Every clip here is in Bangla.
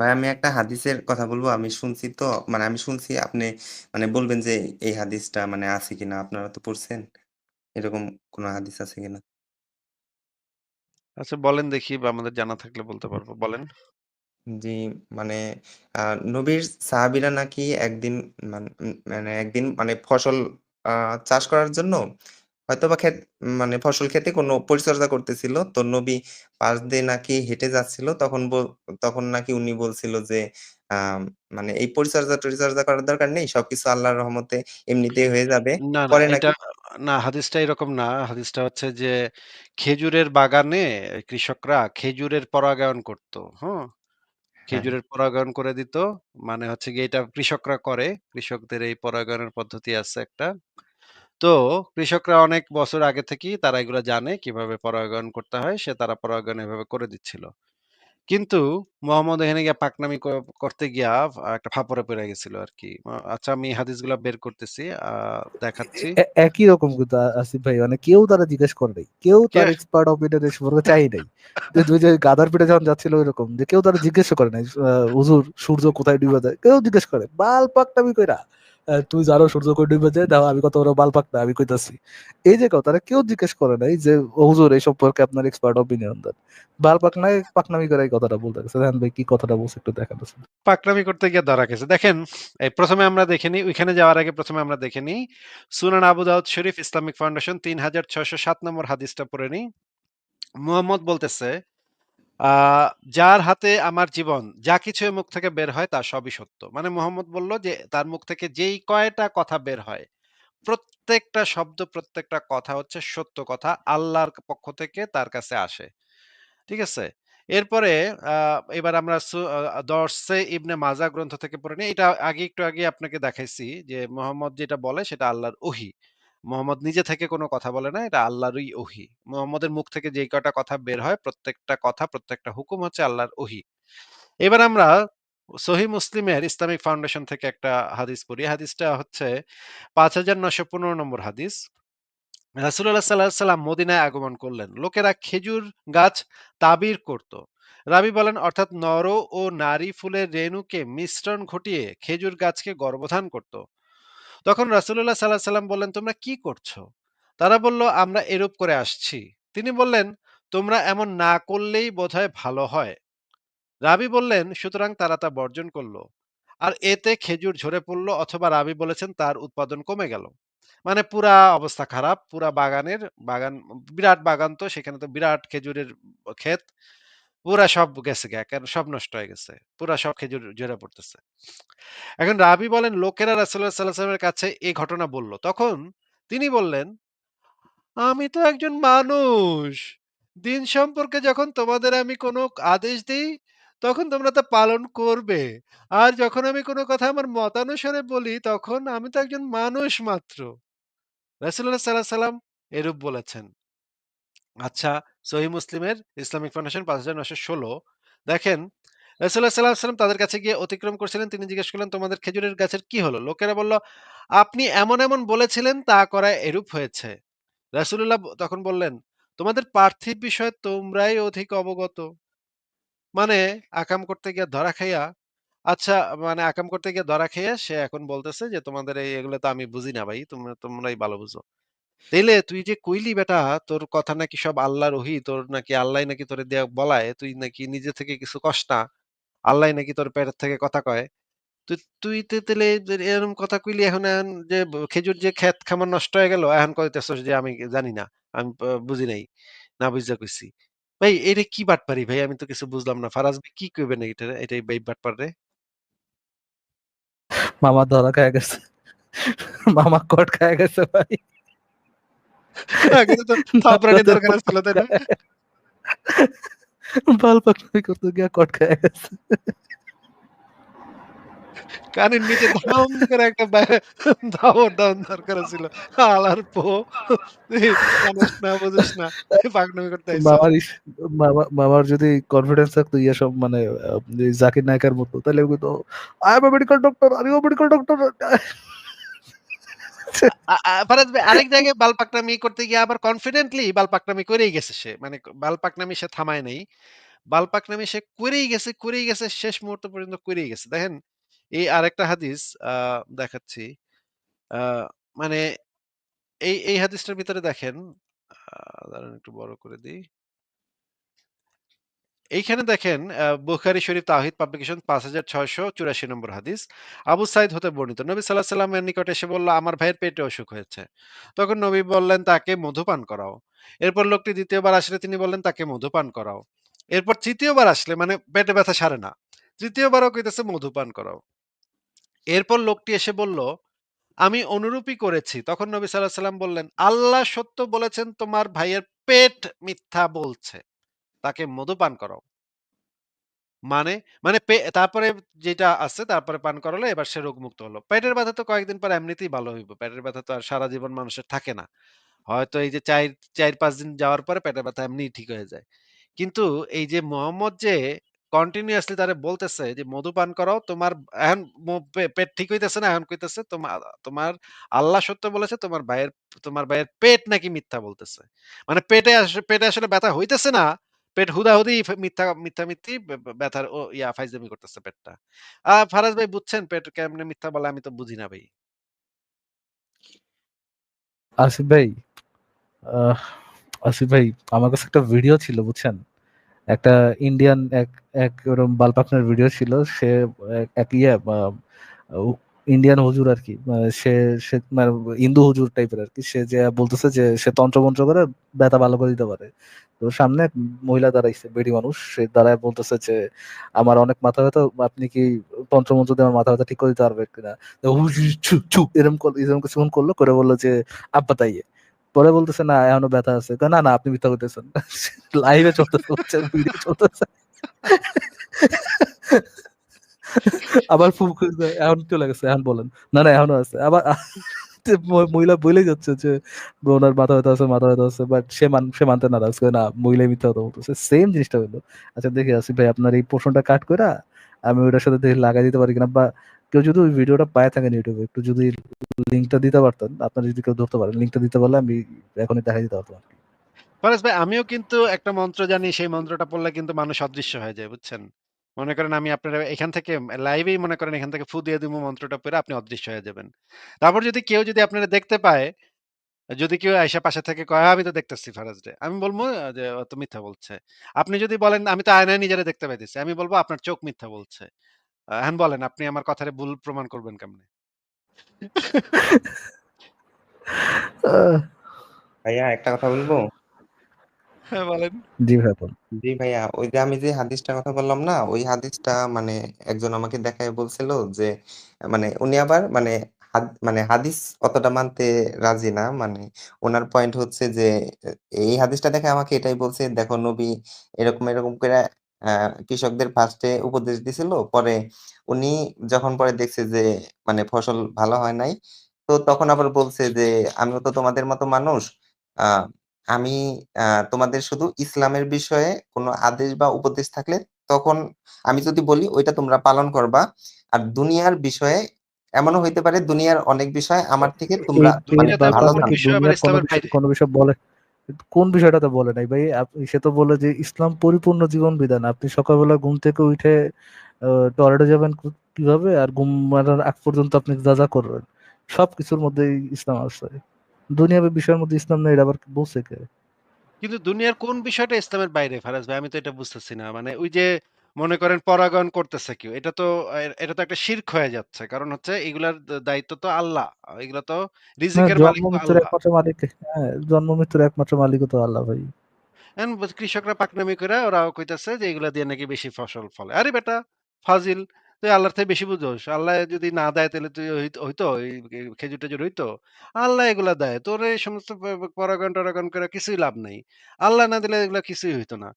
ভাই আমি একটা হাদিসের কথা বলব। আমি শুনছি তো মানে আমি শুনছি আপনি মানে বলবেন যে এই হাদিসটা মানে আছে কিনা? আপনারা তো পড়ছেন। এরকম কোন হাদিস আছে কিনা? আচ্ছা বলেন দেখি বা আমাদের জানা থাকলে বলতে পারব বলেন। জি, মানে আ নবীর সাহাবীরা নাকি একদিন মান মানে একদিন মানে ফসল আ চাষ করার জন্য হয়তোবা ক্ষেত মানে ফসল ক্ষেতে কোনো পরিচর্যা করতেছিল। তো নবী পাশ দিয়ে নাকি হেঁটে যাচ্ছিল। তখন ব তখন নাকি উনি বলছিল যে মানে এই পরিচর্যা-টরিচর্যা করার দরকার নেই। সবকিছু আল্লাহর রহমতে এমনিতেই হয়ে যাবে। না, না পরে নাকি না হাদিসটা এরকম না। হাদিসটা হচ্ছে যে খেজুরের বাগানে কৃষকরা খেজুরের পরাগায়ন করত। হুম? হ্যাঁ। খেজুরের পরাগায়ন করে দিত। মানে হচ্ছে গিয়ে এটা কৃষকরা করে। কৃষকদের এই পরাগায়নের পদ্ধতি আছে একটা। তো কৃষকরা অনেক বছর আগে থেকেই তারা এগুলা জানে কীভাবে পরাগায়ন করতে হয়। সে তারা পরাগায়ন এভাবে করে দিচ্ছিল। কিন্তু মোহাম্মদ এখানে গিয়া পাকনামি ক করতে গিয়া একটা ফাপড়ে পইড়া গেছিল আরকি। আ আচ্ছা আমি হাদিসগুলা বের করতেছি। আ দেখাচ্ছি। এ একই রকম কিন্তু আ আসিফ ভাই মানে কেউ তারা জিজ্ঞেস করে নাই। কেউ কে তার এক্সপার্ট ওপিনিয়ন এ সম্পর্কে চায়ই নাই। যে ওই যে গাধার পিঠে যখন যাচ্ছিল ঐরকম যে কেউ তারা জিজ্ঞেস করে নাই। আ হুজুর সূর্য কোথায় ডুবে যায়? কেউ জিজ্ঞেস করে। বাল পাকনামি কইরা। তুই জানো সূর্য কই ডুইবা যায়? দাও আমি কত বড় বাল পাকনা আমি কইতাছি। এই যে কথাটা কেউ জিজ্ঞেস করে নাই যে হুজুর এই সম্পর্কে আপনার এক্সপার্ট ওপিনিয়ন দেন। বাল পাকনায় পাকনামি করে এই কথাটা বলতে গেছে। দেখেন ভাই কি কথাটা বলছে একটু দেখান। পাকনামি করতে গিয়ে ধরা খেয়েছে। দেখেন এই ১ম এ আমরা দেখে নিই, ওইখানে যাওয়ার আগে প্রথমে আমরা দেখে নিই। সুনান আবু দাউদ শরীফ ইসলামিক ফাউন্ডেশন ৩৬০৭ নম্বর হাদিসটা পড়ে নিই। মুহাম্মদ বলতেছে, আ যার হাতে আমার জীবন, যা কিছু মুখ থেকে বের হয় তা সবই সত্য। মানে মোহাম্মদ বলল যে তার মুখ থেকে যেই কয়টা কথা বের হয়, প্রত্যেকটা শব্দ, প্রত্যেকটা কথা হচ্ছে সত্য কথা। আল্লাহর পক্ষ থেকে তার কাছে আসে। ঠিক আছে? এরপরে আ এবার আমরা দরসে ইবনে মাজা গ্রন্থ থেকে পড়ে নিই। এটা আগে একটু আগে আপনাকে দেখাইছি যে মোহাম্মদ যেটা বলে সেটা আল্লাহর ওহী। মোহাম্মদ নিজে থেকে কোনো কথা বলে না। এটা আল্লাহরই ওহী। মোহাম্মদের মুখ থেকে যেই কয়টা কথা বের হয় প্রত্যেকটা কথা, প্রত্যেকটা হুকুম হচ্ছে আল্লাহর ওহী। এবার আমরা সহিহ মুসলিমের ইসলামিক ফাউন্ডেশন থেকে একটা হাদিস পড়ি। হাদিসটা হচ্ছে ৫৯১৫ নম্বর হাদিস। রাসূলুল্লাহ সাল্লাল্লাহু আলাইহি সাল্লাম মদিনায় আগমন করলেন। লোকেরা খেজুর গাছ তাবির করত। রাবি বলেন অর্থাৎ নর ও নারী ফুলের রেণুকে মিশ্রণ ঘটিয়ে খেজুর গাছকে গর্ভধান করত। তখন রাসূলুল্লাহ সাল্লাল্লাহু আলাইহি সাল্লাম বললেন, "তোমরা কি করছ?" তারা বলল, "আমরা এরূপ করে আসছি।" তিনি বললেন, "তোমরা এমন না করলেই বোধহয় ভালো হয়।" রাবী বললেন, "সুতরাং তারা তা বর্জন করল। আর এতে খেজুর ঝরে পড়ল অথবা রাবি বলেছেন তার উৎপাদন কমে গেল।" মানে পুরা অবস্থা খারাপ। পুরা বাগানের বাগান বিরাট বাগান তো সেখানে তো বিরাট খেজুরের ক্ষেত। পুরা সব গেছে গা। একেবারে সব নষ্ট হয়ে গেছে। পুরা সব খেজুর ঝরে পড়তেছে। এখন রাবী বলেন লোকেরা আলাইহি ওয়াসাল্লামের কাছে এই ঘটনা বলল। তখন তিনি বললেন, "আমি তো একজন মানুষ। দিন সম্পর্কে যখন তোমাদের আমি কোনো আদেশ দিই তখন তোমরা তা পালন করবে। আর যখন আমি কোনো কথা আমার মতানুসারে বলি, তখন আমি তো একজন মানুষ মাত্র।" রাসূলুল্লাহ সাল্লাল্লাহু আলাইহি সাল্লাম এরূপ বলেছেন। আচ্ছা, সহিহ মুসলিমের ইসলামিক ফাউন্ডেশন ৫৯১৬ দেখেন রাসূলুল্লাহ সাল্লাল্লাহু আলাইহি সাল্লাম তাদের কাছে গিয়ে অতিক্রম করছিলেন। তিনি জিজ্ঞেস করলেন, "তোমাদের খেজুরের গাছের কি হলো?" লোকেরা বলল, "আপনি এমন, এমন বলেছিলেন তা করায় এরূপ হয়েছে।" রাসূলুল্লাহ ব তখন বললেন, "তোমাদের পার্থিব বিষয়ে তোমরাই অধিক অবগত।" মানে আকাম করতে গিয়ে ধরা খাইয়া আচ্ছা মানে আকাম করতে গিয়ে ধরা খাইয়া সে এখন বলতেছে যে, "তোমাদের এই এগুলো তো আমি বুঝি না ভাই। তোমরা তোমরাই ভালো বুঝো।" তাইলে তুই যে কইলি বেটা তোর কথা নাকি সব আল্লাহর ওহী, তোর নাকি আল্লাহই নাকি তোরে দিয়া বলায়, তুই নাকি নিজে থেকে কিছু কস না। আল্লাহই নাকি তোর পেটের থেকে কথা কয়। তুই তুই তে তাইলে এরকম কথা কইলি এখন এখন যে খেজুর যে ক্ষেত খামার নষ্ট হয়ে গেল, এখন কইতেছস যে আমি জানি না। আমি বুঝি নাই। না বুইঝা কইছি। ভাই এটা কি বাটপারি ভাই? আমি তো কিছু বুঝলাম না। ফারাজ ভাই কি কইবেন এইটারে? এটা এই বাটপারে? মামা ধরা খায়া গেছে। মামা কট খায়া গেছে ভাই। আগে তো দরকার ছিল, তাই না? বাল পাকনামি করতে গিয়া কট খায়া গেছে। কানের নিচে ধম করে একটা দাওয়াত দেওয়ার দরকার ছিল। হালার পো না, বুঝিস না। পাকনামি করতে। মামার মামার যদি কনফিডেন্স থাকতো ইয়া সব মানে জাকির নায়কের মতো তাহলে কইতো I am medical doctor, are you a medical doctor. আরেক জায়গায় বাল করতে গিয়ে আবার কনফিডেন্টলি করেই গেছে সে। মানে সে থামায় নাই। সে করেই গেছে, করেই গেছে, শেষ মুহূর্ত পর্যন্ত করেই গেছে। দেখেন এই আরেকটা হাদিস দেখাচ্ছি। মানে এই, এই হাদিসটার ভিতরে দেখেন দাঁড়ান একটু বড় করে দেই। এইখানে দেখেন বুখারী শরীফ তাওহীদ পাবলিকেশন ৫৬৮৪ নম্বর হাদিস। আবু সাঈদ হতে বর্ণিত। নবী আলাইহি সাল্লামের নিকটে এসে বলল, "আমার ভাইয়ের পেটে অসুখ হয়েছে।" তখন নবী বললেন, "তাকে মধুপান করাও।" এরপর লোকটি দ্বিতীয়বার আসলে তিনি বললেন, "তাকে মধুপান করাও।" এরপর তৃতীয়বার আসলে মানে পেটে ব্যথা সারে না। ৩য় বারও কইতেছে, মধুপান করাও।" এরপর লোকটি এসে বলল, "আমি অনুরূপই করেছি।" তখন নবী আলাইহি সাল্লাম বললেন, "আল্লাহ সত্য বলেছেন, তোমার ভাইয়ের পেট মিথ্যা বলছে। তাকে মধু পান করাও।" মানে, মানে তারপরে যেটা আছে তারপরে পান করালো এবার সে রোগমুক্ত হলো। পেটের ব্যথা তো কয়েকদিন পর এমনিতেই ভালো হইব। পেটের ব্যথা তো আর সারা জীবন মানুষের থাকে না। হয়তো এই যে ৪ ৪-৫ দিন যাওয়ার পরে পেটের ব্যথা এমনিই ঠিক হয়ে যায়। কিন্তু এই যে মোহাম্মদ যে কন্টিনিউয়াসলি তারে বলতেছে যে মধু পান করাও তোমার এখন পেট ঠিক হইতেছে না এখন কইতেছে তোমা তোমার আল্লাহ সত্য বলেছে তোমার ভাইয়ের তোমার ভাইয়ের পেট নাকি মিথ্যা বলতেছে। মানে পেটে পেটে আসলে ব্যথা হইতেছে না। পেট হুদাহুদি ফে মিথ্যা মিথ্যামিথ্যি বে বে ব্যথার ও ইয়া ফাইজলামি করতেছে পেটটা। আ ফারাজ ভাই বুঝছেন পেট কেমনে মিথ্যা বলে আমি তো বুঝি না ভাই। আসিফ ভাই, আসিফ ভাই আমার কাছে একটা ভিডিও ছিল বুঝছেন? একটা ইন্ডিয়ান এক এক ওরকম বাল পাকনার ভিডিও ছিল। সে এক ইয়ে ইন্ডিয়ান হুজুর আরকি। আ সে সে মানে হিন্দু হুজুর টাইপের আরকি। সে যে বলতেছে যে সে তন্ত্র-মন্ত্র করে ব্যথা ভালো করে দিতে পারে। তো সামনে এক মহিলা দাঁড়াইছে, বেডি মানুষ। সে দাঁড়ায় বলতেছে যে, "আমার অনেক মাথা ব্যথা। আপনি কি তন্ত্র-মন্ত্র দিয়ে আমার মাথা ব্যথা ঠিক করে দিতে পারবেন কিনা?" তো হুস ছু ছু এরকম এরকম কিছুক্ষণ করল। করে বলল যে, "আব বাতাইয়ে।" পরে বলতেছে, "না এখনও ব্যথা আছে।" "না, না আপনি মিথ্যা কইতেছেন।" লাইভে চলতে বুঝছেন? ভিডিও চলতেছে। আবার ফু কইছে, "এখন চলে গেছে। এখন বলেন।" "না, না এখনও আছে।" আবার মহিলা বইলেই যাচ্ছে যে উনার মাথা ব্যথা আছে, মাথা ব্যথা আছে। বাট সে মান সে মানতে নারাজ। কয়, "না মহিলাই মিথ্যা কথা বলতেছে।" সেম জিনিসটা হইল। আচ্ছা দেখি আসিফ ভাই আপনার এই পোর্শনটা কাট কইরা আমি ওইটার সাথে দেখি লাগাই দিতে পারি কিনা বা কেউ যদি ওই ভিডিওটা পায়ে থাকেন এ একটু যদি লিঙ্কটা দিতে পারতেন, আপনারা যদি কেউ ধরতে পারেন, লিঙ্কটা দিতে পারলে আমি এখনই দেখাই দিতে পারতাম আরকি। ভাই আমিও কিন্তু একটা মন্ত্র জানি সেই মন্ত্রটা পড়লে কিন্তু মানুষ অদৃশ্য হয়ে যায় বুঝছেন? মনে করেন আমি আপনার এখান থেকে লাইভেই মনে করেন এখান থেকে ফু দিয়ে দিমু মন্ত্রটা পইড়া আপনি অদৃশ্য হয়ে যাবেন। তারপর যদি কেউ যদি আপনারে দেখতে পায়, যদি কেউ আইসা পাশে থেকে কয়, "আমি তো দেখতেছি ফারাজরে।" আমি বলব যে, "ও তো মিথ্যা বলছে।" আপনি যদি বলেন, "আমি তো আয়নায় নিজেরা দেখতে পাইতেছি।" আমি বলব "আপনার চোখ মিথ্যা বলছে।" এখন বলেন আপনি আমার কথারে ভুল প্রমাণ করবেন কেমনে? ভাইয়া একটা কথা বলব? হ্যাঁ, বলেন। জি ভাইয়া বলুন। জি ভাইয়া, ওই যে আমি যে হাদিসটার কথা বললাম না? ওই হাদিসটা মানে একজন আমাকে দেখায় বলছিল যে মানে উনি আবার মানে হাদ মানে হাদিস অতটা মানতে রাজি না। মানে উনার পয়েন্ট হচ্ছে যে এই হাদিসটা দেখে আমাকে এটাই বলছে, "দেখো নবী এরকম, এরকম করে আ কৃষকদের ফার্স্টে উপদেশ দিছিল। পরে উনি যখন পরে দেখছে যে মানে ফসল ভালো হয় নাই, তো তখন আবার বলছে যে, "আমিও তো তোমাদের মতো মানুষ। আ আমি তোমাদের শুধু ইসলামের বিষয়ে কোন আদেশ বা উপদেশ থাকলে তখন আমি যদি বলি ওইটা তোমরা পালন করবা। আর দুনিয়ার বিষয়ে এমনও হইতে পারে দুনিয়ার অনেক বিষয় আমার থেকে তোমরা মানে বালপাকনা কোন বিষয় বলে কোন বিষয়টা তো বলে নাই ভাই? সে তো বলে যে ইসলাম পরিপূর্ণ জীবন বিধান। আপনি সকালবেলা ঘুম থেকে উঠে টয়লেটে যাবেন কীভাবে? আর ঘুমানোর আগ পর্যন্ত আপনি যা, যা করবেন সবকিছুর মধ্যেই ইসলাম আছে। দুনিয়াবী বিষয়ের মধ্যে ইসলাম নেই এটা আবার বলছে কে? কিন্তু দুনিয়ার কোন বিষয়টা ইসলামের বাইরে ফারাজ ভাই? আমি তো এটা বুঝতেছি না। মানে ওই যে মনে করেন পরাগায়ন করতেছে কেউ। এটা তো এটা তো একটা শিরক হয়ে যাচ্ছে। কারণ হচ্ছে এগুলার দায়িত্ব তো আল্লাহ। এগুলা তো রিজিকের জন্ম মালিক। একমাত্র মালিক হ্যাঁ, জন্ম মৃত্যুর একমাত্র মালিকও তো আল্লাহ ভাই। কৃষকরা পাকনামি কইরা ওরাও কইতাছে যে এগুলা দিয়ে নাকি বেশি ফসল ফলে। আরে বেটা ফাজিল! তুই আল্লাহর থেকে বেশি বুঝোস। আল্লাহ যদি না দেয় তাহলে তুই হইত এই এই খেজুর-টেজুর হইতো? আল্লাহ এগুলা দেয়। তোর এই সমস্ত প প পরাগায়ন-টরাগায়ন করে কিছুই লাভ নাই। আল্লাহ না দিলে এগুলা কিছুই হইতো না।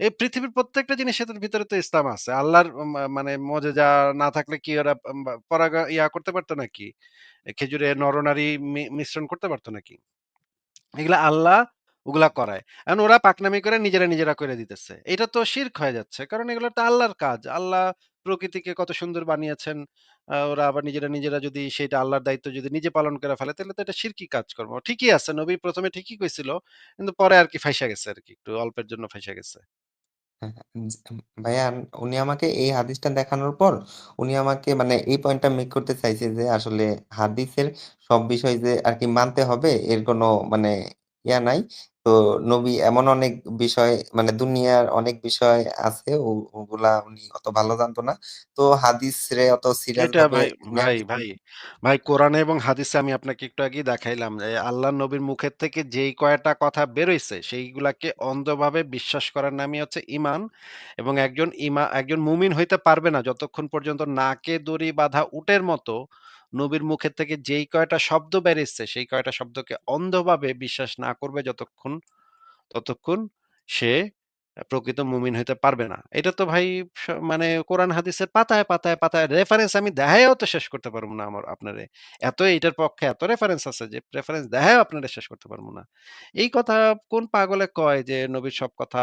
এই পৃথিবীর প্রত্যেকটা জিনিসের ভিতরে তো ইসলাম আছে। আল্লাহর মানে মজেজা না থাকলে কি ওরা পরাগা ইয়া করতে পারত নাকি? খেজুরে নর-নারী মি মিশ্রণ করতে পারত নাকি? এগুলা আল্লাহ ওগুলা করায়। এখন ওরা পাকনামি করে নিজেরা, নিজেরা করে দিতেছে। এটা তো শিরক হয়ে যাচ্ছে। কারণ এগুলো তো আল্লাহর কাজ। আল্লাহ প্রকৃতিকে কত সুন্দর বানিয়েছেন। ওরা আবার নিজেরা, নিজেরা যদি সেটা আল্লাহর দায়িত্ব যদি নিজে পালন করে ফেলে তাহলে তো এটা শিরকি কাজকর্ম। ঠিকই আছে নবী ১ম এ ঠিকই কইছিল। কিন্তু পরে আরকি ফাইসা গেছে আরকি। একটু অল্পের জন্য ফাইসা গেছে। হ্যাঁ, জি, ভাইয়া উনি আমাকে এই হাদিসটা দেখানোর পর উনি আমাকে মানে এই পয়েন্টটা মেক করতে চাইছে যে আসলে হাদিসের সব বিষয় যে আরকি মানতে হবে এর কোনো মানে ইয়া নাই। তো নবী এমন অনেক বিষয় মানে দুনিয়ার অনেক বিষয় আছে ও ওগুলা উনি অত ভালো জানতো না। তো হাদিসরে অত সিরিয়াস এটা ভাবে ভাই, ভাই, ভাই, ভাই কোরআনে এবং হাদিসে আমি আপনাকে একটু আগেই দেখাইলাম যে আল্লাহর নবীর মুখের থেকে যেই কয়টা কথা বেরইছে সেইগুলাকে অন্ধভাবে বিশ্বাস করার নামই হচ্ছে ঈমান এবং একজন ইমা একজন মুমিন হইতে পারবে না যতক্ষণ পর্যন্ত নাকে দড়ি বাঁধা উটের মতো নবীর মুখের থেকে যেই কয়টা শব্দ বেরিয়েছে সেই কয়টা শব্দকে অন্ধভাবে বিশ্বাস না করবে যতক্ষণ ততক্ষণ সে প্রকৃত মুমিন হইতে পারবে না। এটা তো ভাই মানে কোরআন হাদিসের পাতায়, পাতায়, পাতায় রেফারেন্স আমি দেখাইয়াও তো শেষ করতে পারব না আমার আপনারে। এত এটার পক্ষে এত রেফারেন্স আছে যে রেফারেন্স দেখাইয়াও আপনারে শেষ করতে পারব না। এই কথা কোন পাগলে কয় যে নবীর সব কথা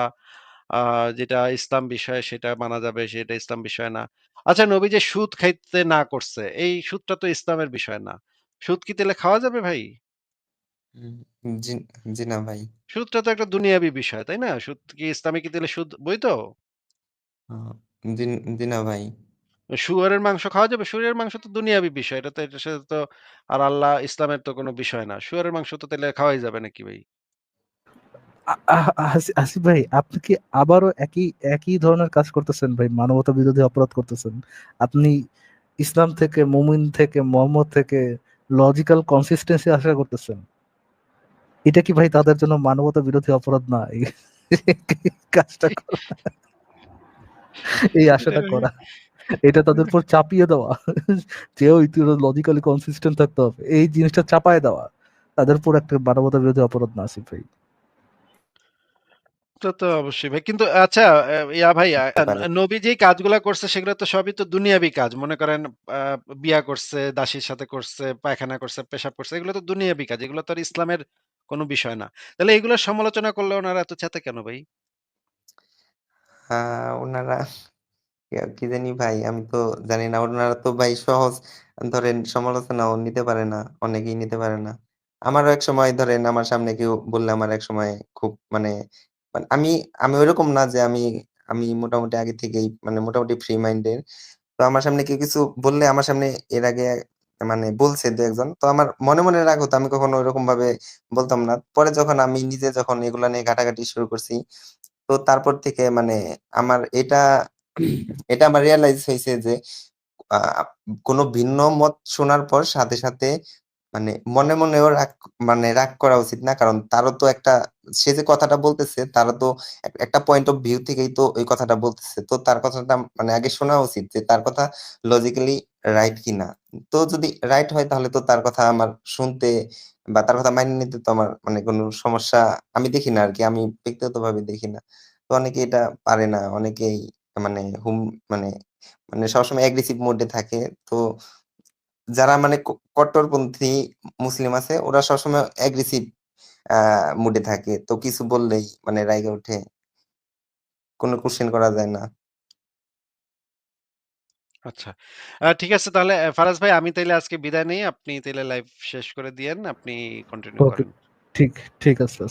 যেটা ইসলাম বিষয়ে সেটা মানা যাবে, সেটা ইসলাম বিষয় না। আচ্ছা নবী যে সুদ খাইতে না করছে, এই সুদটা তো ইসলামের বিষয় না। সুদ কি তেলে খাওয়া যাবে ভাই? জি, না ভাই। সুদটা তো একটা দুনিয়াবি বিষয়, তাই না? সুদ কি ইসলামে কি তেলে সুদ বৈধ? জি, না ভাই। শুয়োরের মাংস খাওয়া যাবে? শুয়োরের মাংস তো দুনিয়াবি বিষয়। এটা তো এটার সাথে তো আর আল্লাহ ইসলামের তো কোনো বিষয় না। শুয়োরের মাংস তো তাইলে খাওয়াই যাবে নাকি ভাই? আসিফ ভাই আপনি কি আবারও একই একই ধরনের কাজ করতেছেন ভাই? মানবতা বিরোধী অপরাধ করতেছেন। আপনি ইসলাম থেকে, মুমিন থেকে, মোহাম্মদ থেকে লজিক্যাল কনসিস্টেন্সি আশা করতেছেন। এটা কি ভাই তাদের জন্য মানবতা বিরোধী অপরাধ না? এই কাজটা করা। এই আশাটা করা। এটা তাদের উপর চাপিয়ে দেওয়া। যে ওই লজিক্যালি কনসিস্টেন্ট থাকতে হবে। এই জিনিসটা চাপায় দেওয়া। তাদের উপর একটা মানবতা বিরোধী অপরাধ না আসিফ ভাই। তা তো অবশ্যই ভাই। কিন্তু আচ্ছা ইয়া ভাই। নবী যেই কাজগুলা করছে সেগুলো তো সবই তো দুনিয়াবি কাজ। মনে করেন বিয়া করছে, দাসীর সাথে করছে, পায়খানা করছে, পেশাব করছে। এগুলো তো দুনিয়াবি কাজ। এগুলো তো আর ইসলামের কোনো বিষয় না। তাহলে এগুলোর সমালোচনা করলে ওনারা এত চেতে কেন ভাই? আ উনারা কি জানি ভাই আমি তো জানি না। উনারা তো ভাই সহজ ধরেন সমালোচনাও নিতে পারে না। অনেকেই নিতে পারে না। আমারও এক সময় ধরেন আমার সামনে কেউ বললে আমার এক সময় খুব মানে মানে আমি আমি ঐরকম না যে আমি আমি মোটামুটি আগে থেকেই মানে মোটামুটি ফ্রি মাইন্ডের। তো আমার সামনে কেউ কিছু বললে আমার সামনে এর আগে মানে বলছে দু একজন তো আমার মনে, মনে রাগ হতো। আমি কখনো ওইরকম ভাবে বলতাম না। পরে যখন আমি নিজে যখন এগুলা নিয়ে ঘাটাঘাটি শুরু করছি, তো তারপর থেকে মানে আমার এটা এটা আমার রিয়ালাইজ হয়েছে যে কোনো ভিন্ন মত শোনার পর সাথে, সাথে মানে মনে, মনেও রাগ মানে রাগ করা উচিত না। কারণ তারও তো একটা সে যে কথাটা বলতেছে তারও তো একটা পয়েন্ট অফ ভিউ থেকেই তো ওই কথাটা বলতেছে। তো তার কথাটা মানে আগে শোনা উচিত যে তার কথা লজিক্যালি রাইট কিনা। তো যদি রাইট হয় তাহলে তো তার কথা আমার শুনতে বা তার কথা মাইনে নিতে তো আমার মানে কোনো সমস্যা আমি দেখি না আর কি আমি ব্যক্তিগতভাবে দেখি না। তো অনেকে এটা পারে না। অনেকেই মানে হুম মানে মানে সবসময় অ্যাগ্রেসিভ মোডে থাকে। তো যারা মানে কট্টরপন্থী মুসলিম আছে ওরা সবসময় অ্যাগ্রেসিভ মুড থাকে। তো কিছু বললেই মানে রাইগা ওঠে। কোনো কোয়েশ্চেন করা যায় না। আচ্ছা। ঠিক আছে তাহলে ফারাজ ভাই আমি তাইলে আজকে বিদায় নেই। আপনি তাইলে লাইভ শেষ করে দিয়েন। আপনি কন্টিনিউ। করেন। ঠিক, ঠিক আছে।